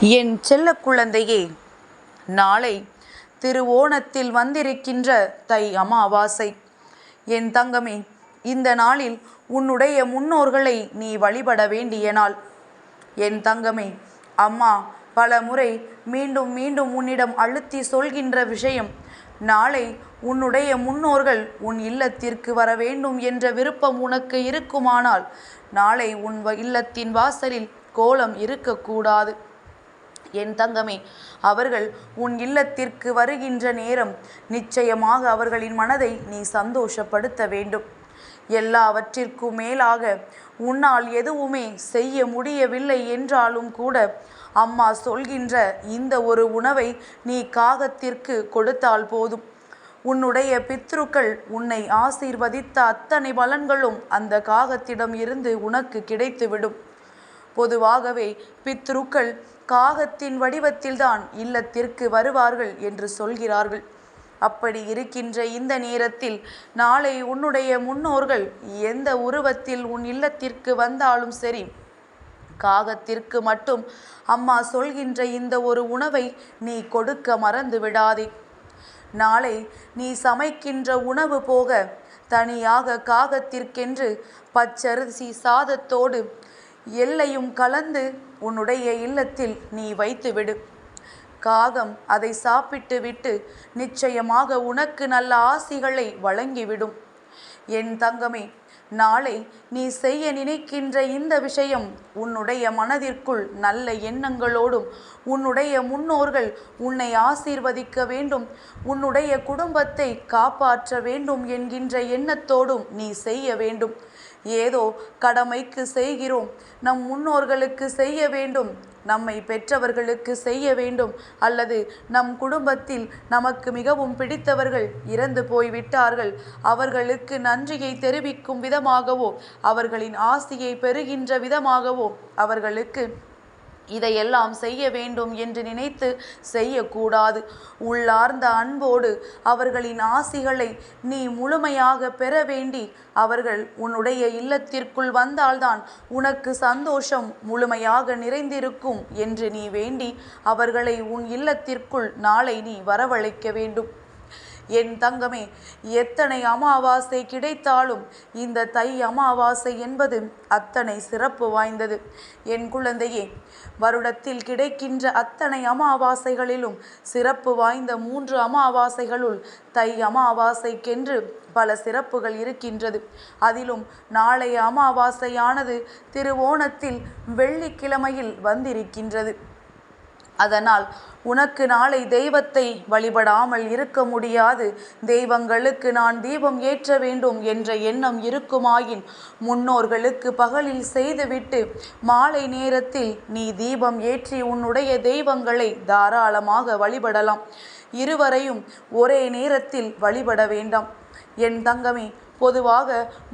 என் செல்ல குழந்தையே நாளை திருவோணத்தில் வந்திருக்கின்ற தை அமாவாசை. என் தங்கமே இந்த நாளில் உன்னுடைய முன்னோர்களை நீ வழிபட வேண்டிய நாள் என் தங்கமே அம்மா பல முறை மீண்டும் மீண்டும் உன்னிடம் அழுத்தி சொல்கின்ற விஷயம் நாளை உன்னுடைய முன்னோர்கள் உன் இல்லத்திற்கு வர வேண்டும் என்ற விருப்பம் உனக்கு இருக்குமானால் நாளை உன் வ- இல்லத்தின் வாசலில் கோலம் இருக்கக்கூடாது. என் தங்கமே அவர்கள் உன் இல்லத்திற்கு வருகின்ற நேரம் நிச்சயமாக அவர்களின் மனதை நீ சந்தோஷப்படுத்த வேண்டும். எல்லாவற்றிற்கும் மேலாக உன்னால் எதுவுமே செய்ய முடியவில்லை என்றாலும் கூட அம்மா சொல்கின்ற இந்த ஒரு உணவை நீ காகத்திற்கு கொடுத்தால் போதும். உன்னுடைய பித்ருக்கள் உன்னை ஆசீர்வதித்த அத்தனை பலன்களும் அந்த காகத்திடம் இருந்து உனக்கு கிடைத்துவிடும். பொதுவாகவே பித்ருக்கள் காகத்தின் வடிவத்தில்தான் இல்லத்திற்கு வருவார்கள் என்று சொல்கிறார்கள். அப்படி இருக்கின்ற இந்த நேரத்தில் நாளை உன்னுடைய முன்னோர்கள் எந்த உருவத்தில் உன் இல்லத்திற்கு வந்தாலும் சரி காகத்திற்கு மட்டும் அம்மா சொல்கின்ற இந்த ஒரு உணவை நீ கொடுக்க மறந்து விடாதே. நாளை நீ சமைக்கின்ற உணவு போக தனியாக காகத்திற்கென்று பச்சரிசி சாதத்தோடு எல்லையும் கலந்து உன்னுடைய இல்லத்தில் நீ வைத்துவிடு. காகம் அதை சாப்பிட்டு விட்டு நிச்சயமாக உனக்கு நல்ல ஆசிகளை வழங்கிவிடும். என் தங்கமே நாளை நீ செய்ய நினைக்கின்ற இந்த விஷயம் உன்னுடைய மனதிற்குள் நல்ல எண்ணங்களோடும் உன்னுடைய முன்னோர்கள் உன்னை ஆசீர்வதிக்க வேண்டும். உன்னுடைய குடும்பத்தை காப்பாற்ற வேண்டும் என்கின்ற எண்ணத்தோடும் நீ செய்ய வேண்டும். ஏதோ கடமைக்கு செய்கிறோம். நம் முன்னோர்களுக்கு செய்ய வேண்டும். நம்மை பெற்றவர்களுக்கு செய்ய வேண்டும். அல்லது நம் குடும்பத்தில் நமக்கு மிகவும் பிடித்தவர்கள் இறந்து போய்விட்டார்கள். அவர்களுக்கு நன்றியை தெரிவிக்கும் விதமாகவோ அவர்களின் ஆசியை பெறுகின்ற விதமாகவோ அவர்களுக்கு இதையெல்லாம் செய்ய வேண்டும் என்று நினைத்து செய்யக்கூடாது. உள்ளார்ந்த அன்போடு அவர்களின் ஆசிகளை நீ முழுமையாக பெற வேண்டி அவர்கள் உன்னுடைய இல்லத்திற்குள் வந்தால்தான் உனக்கு சந்தோஷம் முழுமையாக நிறைந்திருக்கும் என்று நீ வேண்டி அவர்களை உன் இல்லத்திற்குள் நாளை நீ வரவழைக்க வேண்டும். என் தங்கமே எத்தனை அமாவாசை கிடைத்தாலும் இந்த தை அமாவாசை என்பது அத்தனை சிறப்பு வாய்ந்தது. என் குழந்தையே வருடத்தில் கிடைக்கின்ற அத்தனை அமாவாசைகளிலும் சிறப்பு வாய்ந்த மூன்று அமாவாசைகளுள் தை அமாவாசைக்கென்று பல சிறப்புகள் இருக்கின்றது. அதிலும் நாளைய அமாவாசையானது திருவோணத்தில் வெள்ளிக்கிழமையில் வந்திருக்கின்றது. அதனால் உனக்கு நாளை தெய்வத்தை வழிபடாமல் இருக்க முடியாது. தெய்வங்களுக்கு நான் தீபம் ஏற்ற வேண்டும் என்ற எண்ணம் இருக்குமாயின் முன்னோர்களுக்கு பகலில் செய்துவிட்டு மாலை நேரத்தில் நீ தீபம் ஏற்றி உன்னுடைய தெய்வங்களை தாராளமாக வழிபடலாம். இருவரையும் ஒரே நேரத்தில் வழிபட வேண்டாம். என் தங்கமே பொதுவாக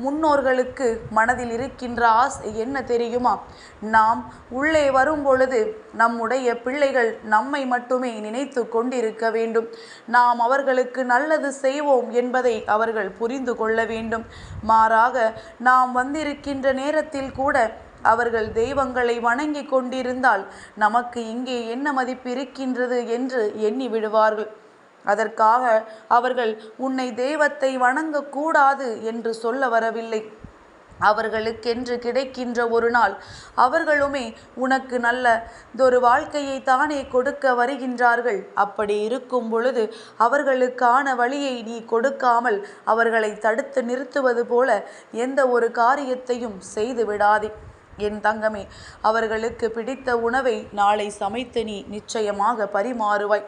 முன்னோர்களுக்கு மனதில் இருக்கின்ற ஆசை என்ன தெரியுமா? நாம் உள்ளே வரும் பொழுது நம்முடைய பிள்ளைகள் நம்மை மட்டுமே நினைத்து கொண்டிருக்க வேண்டும். நாம் அவர்களுக்கு நல்லது செய்வோம் என்பதை அவர்கள் புரிந்து கொள்ள வேண்டும். மாறாக நாம் வந்திருக்கின்ற நேரத்தில் கூட அவர்கள் தெய்வங்களை வணங்கி கொண்டிருந்தால் நமக்கு இங்கே என்ன மதிப்பு இருக்கின்றது என்று எண்ணி விடுவார்கள். அதற்காக அவர்கள் உன்னை தெய்வத்தை வணங்கக்கூடாது என்று சொல்ல வரவில்லை. அவர்களுக்கென்று கிடைக்கின்ற ஒரு நாள் அவர்களுமே உனக்கு நல்லதொரு வாழ்க்கையை தானே கொடுக்க வருகின்றார்கள். அப்படி இருக்கும் பொழுது அவர்களுக்கான வழியை நீ கொடுக்காமல் அவர்களை தடுத்து நிறுத்துவது போல எந்த ஒரு காரியத்தையும் செய்து விடாதே. என் தங்கமே அவர்களுக்கு பிடித்த உணவை நாளை சமைத்து நீ நிச்சயமாக பரிமாறுவாய்.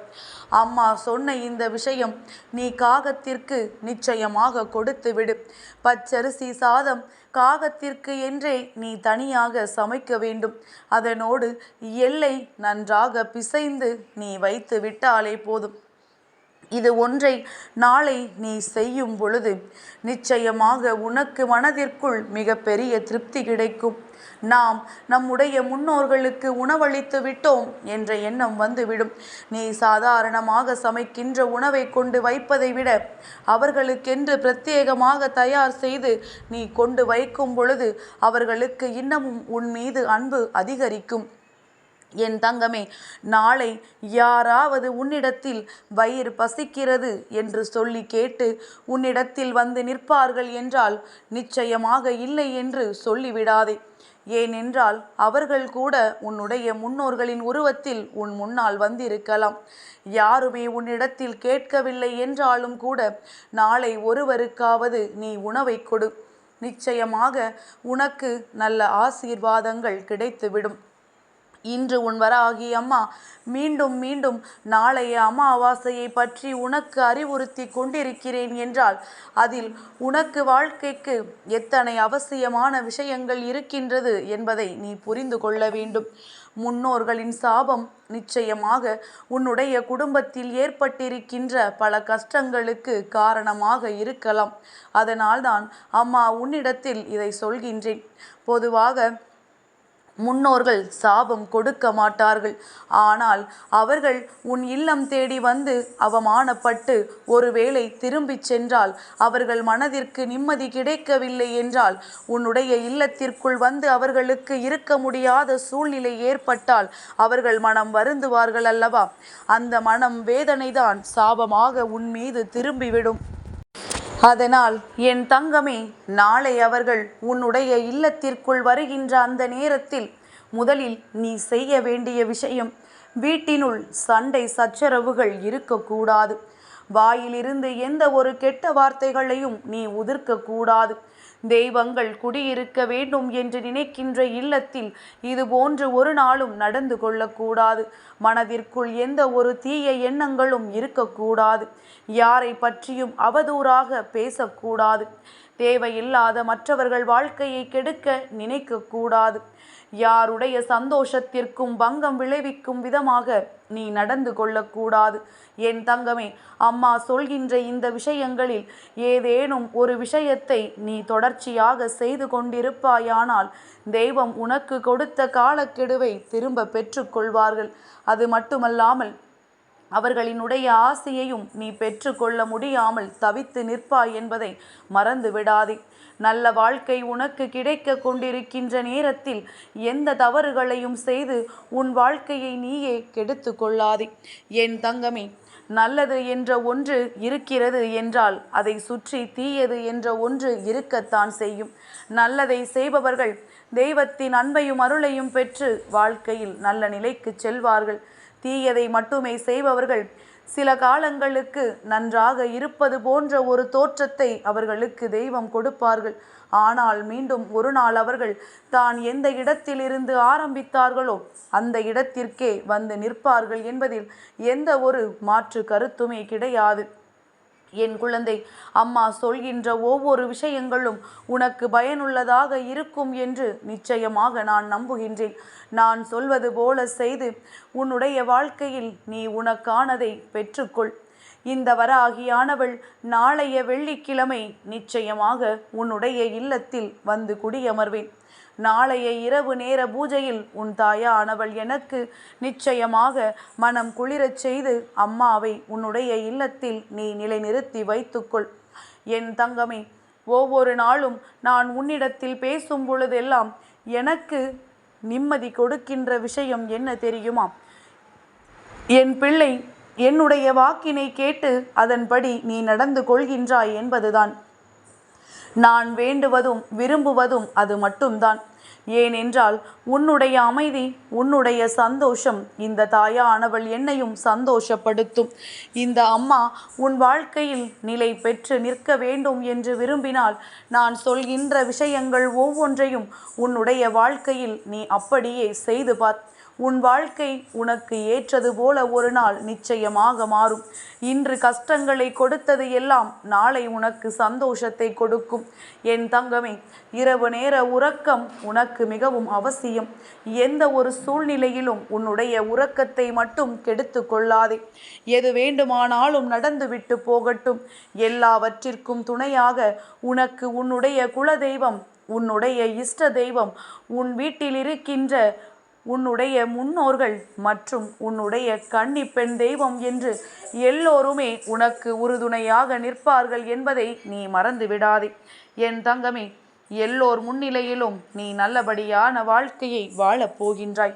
அம்மா சொன்ன இந்த விஷயம் நீ காகத்திற்கு நிச்சயமாக கொடுத்து விடு. பச்சரிசி சாதம் காகத்திற்கு என்றே நீ தனியாக சமைக்க வேண்டும். அதனோடு எல்லை நன்றாக பிசைந்து நீ வைத்து விட்டாலே போதும். இது ஒன்றை நாளை நீ செய்யும் பொழுது நிச்சயமாக உனக்கு மனதிற்குள் மிகப்பெரிய திருப்தி கிடைக்கும். நாம் நம்முடைய முன்னோர்களுக்கு உணவளித்து விட்டோம் என்ற எண்ணம் வந்துவிடும். நீ சாதாரணமாக சமைக்கின்ற உணவை கொண்டு வைப்பதை விட அவர்களுக்கென்று பிரத்யேகமாக தயார் செய்து நீ கொண்டு வைக்கும் பொழுது அவர்களுக்கு இன்னமும் உன் மீது அன்பு அதிகரிக்கும். என் தங்கமே நாளை யாராவது உன்னிடத்தில் வயிறு பசிக்கிறது என்று சொல்லி கேட்டு உன்னிடத்தில் வந்து நிற்பார்கள் என்றால் நிச்சயமாக இல்லை என்று சொல்லிவிடாதே. ஏனென்றால் அவர்கள் கூட உன்னுடைய முன்னோர்களின் உருவத்தில் உன் முன்னால் வந்திருக்கலாம். யாருமே உன்னிடத்தில் கேட்கவில்லை என்றாலும் கூட நாளை ஒருவருக்காவது நீ உணவை கொடு. நிச்சயமாக உனக்கு நல்ல ஆசீர்வாதங்கள் கிடைத்துவிடும். இன்று உன் வராகி அம்மா மீண்டும் மீண்டும் நாளைய அமாவாசையை பற்றி உனக்கு அறிவுறுத்தி கொண்டிருக்கிறேன் என்றால் அதில் உனக்கு வாழ்க்கைக்கு எத்தனை அவசியமான விஷயங்கள் இருக்கின்றது என்பதை நீ புரிந்து கொள்ள வேண்டும். முன்னோர்களின் சாபம் நிச்சயமாக உன்னுடைய குடும்பத்தில் ஏற்பட்டிருக்கின்ற பல கஷ்டங்களுக்கு காரணமாக இருக்கலாம். அதனால்தான் அம்மா உன்னிடத்தில் இதை சொல்கின்றேன். பொதுவாக முன்னோர்கள் சாபம் கொடுக்க மாட்டார்கள். ஆனால் அவர்கள் உன் இல்லம் தேடி வந்து அவமானப்பட்டு ஒருவேளை திரும்பிச் சென்றால் அவர்கள் மனதிற்கு நிம்மதி கிடைக்கவில்லை என்றால் உன்னுடைய இல்லத்திற்குள் வந்து அவர்களுக்கு இருக்க முடியாத சூழ்நிலை ஏற்பட்டால் அவர்கள் மனம் வருந்துவார்கள் அல்லவா அந்த மனம் வேதனைதான் சாபமாக உன் மீது திரும்பிவிடும். அதனால் என் தங்கமே நாளை அவர்கள் உன்னுடைய இல்லத்திற்குள் வருகின்ற அந்த நேரத்தில் முதலில் நீ செய்ய வேண்டிய விஷயம் வீட்டினுள் சண்டை சச்சரவுகள் இருக்கக்கூடாது. வாயிலிருந்து எந்த ஒரு கெட்ட வார்த்தைகளையும் நீ உதிர்க்கக்கூடாது. தெய்வங்கள் குடியிருக்க வேண்டும் என்று நினைக்கின்ற இல்லத்தில் இது போன்று ஒரு நாளும் நடந்து கொள்ளக்கூடாது. மனதிற்குள் எந்த ஒரு தீய எண்ணங்களும் இருக்கக்கூடாது. யாரை பற்றியும் அவதூறாக பேசக்கூடாது. தேவையில்லாத மற்றவர்கள் வாழ்க்கையை கெடுக்க நினைக்கக்கூடாது. யாருடைய சந்தோஷத்திற்கும் பங்கம் விளைவிக்கும் விதமாக நீ நடந்து கொள்ளக்கூடாது. என் தங்கமே அம்மா சொல்கின்ற இந்த விஷயங்களில் ஏதேனும் ஒரு விஷயத்தை நீ தொடர்ச்சியாக செய்து கொண்டிருப்பாயானால் தெய்வம் உனக்கு கொடுத்த காலக்கெடுவை திரும்ப பெற்றுக்கொள்வார்கள். அது மட்டுமல்லாமல் அவர்களினுடைய ஆசையையும் நீ பெற்றுக்கொள்ள முடியாமல் தவித்து நிற்பாய் என்பதை மறந்து விடாதே நல்ல வாழ்க்கை உனக்கு கிடைக்க கொண்டிருக்கின்ற நேரத்தில் எந்த தவறுகளையும் செய்து உன் வாழ்க்கையை நீயே கெடுத்து கொள்ளாதே. என் தங்கமே நல்லது என்ற ஒன்று இருக்கிறது என்றால் அதை சுற்றி தீயது என்ற ஒன்று இருக்கத்தான் செய்யும். நல்லதை செய்பவர்கள் தெய்வத்தின் அன்பையும் அருளையும் பெற்று வாழ்க்கையில் நல்ல நிலைக்கு செல்வார்கள். தீயதை மட்டுமே செய்பவர்கள் சில காலங்களுக்கு நன்றாக இருப்பது போன்ற ஒரு தோற்றத்தை அவர்களுக்கு தெய்வம் கொடுப்பார்கள். ஆனால் மீண்டும் ஒரு நாள் அவர்கள் தான் எந்த இடத்திலிருந்து ஆரம்பித்தார்களோ அந்த இடத்திற்கே வந்து நிற்பார்கள் என்பதில் எந்த ஒரு மாற்று கருத்துமே கிடையாது. என் குழந்தை அம்மா சொல்கின்ற ஒவ்வொரு விஷயங்களும் உனக்கு பயனுள்ளதாக இருக்கும் என்று நிச்சயமாக நான் நம்புகின்றேன். நான் சொல்வது போல செய்து உன்னுடைய வாழ்க்கையில் நீ உனக்கானதை பெற்றுக்கொள். இந்த வராகியானவள் நாளைய வெள்ளிக்கிழமை நிச்சயமாக உன்னுடைய இல்லத்தில் வந்து குடியமர்வேன். நாளைய இரவு நேர பூஜையில் உன் தாயானவள் எனக்கு நிச்சயமாக மனம் குளிரச் செய்து அம்மாவை உன்னுடைய இல்லத்தில் நீ நிலைநிறுத்தி வைத்துக்கொள். என் தங்கமே ஒவ்வொரு நாளும் நான் உன்னிடத்தில் பேசும் பொழுதெல்லாம் எனக்கு நிம்மதி கொடுக்கின்ற விஷயம் என்ன தெரியுமா? என் பிள்ளை என்னுடைய வாக்கினை கேட்டு அதன்படி நீ நடந்து கொள்கின்றாய் என்பதுதான். நான் வேண்டுவதும் விரும்புவதும் அது மட்டும்தான். ஏனென்றால் உன்னுடைய அமைதி உன்னுடைய சந்தோஷம் இந்த தாயானவள் என்னையும் சந்தோஷப்படுத்தும். இந்த அம்மா உன் வாழ்க்கையில் நிலை பெற்று நிற்க வேண்டும் என்று விரும்பினால் நான் சொல்கின்ற விஷயங்கள் ஒவ்வொன்றையும் உன்னுடைய வாழ்க்கையில் நீ அப்படியே செய்து பார். உன் வாழ்க்கை உனக்கு ஏற்றது போல ஒரு நாள் நிச்சயமாக மாறும். இன்று கஷ்டங்களை கொடுத்தது எல்லாம் நாளை உனக்கு சந்தோஷத்தை கொடுக்கும். என் தங்கமே இரவு நேர உறக்கம் உனக்கு மிகவும் அவசியம். எந்த ஒரு சூழ்நிலையிலும் உன்னுடைய உறக்கத்தை மட்டும் கெடுத்து கொள்ளாதே. எது வேண்டுமானாலும் நடந்துவிட்டு போகட்டும். எல்லாவற்றிற்கும் துணையாக உனக்கு உன்னுடைய குலதெய்வம் உன்னுடைய இஷ்ட தெய்வம் உன் வீட்டில் இருக்கின்ற உன்னுடைய முன்னோர்கள் மற்றும் உன்னுடைய கன்னி பெண் தெய்வம் என்று எல்லோருமே உனக்கு உறுதுணையாக நிற்பார்கள் என்பதை நீ மறந்து விடாதே என் தங்கமே எல்லோர் முன்னிலையிலும் நீ நல்லபடியான வாழ்க்கையை வாழப் போகின்றாய்.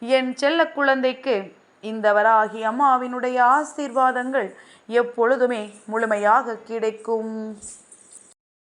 என் செல்ல குழந்தைக்கு இந்த வராகி அம்மாவினுடைய ஆசீர்வாதங்கள் எப்பொழுதுமே முழுமையாக கிடைக்கும்.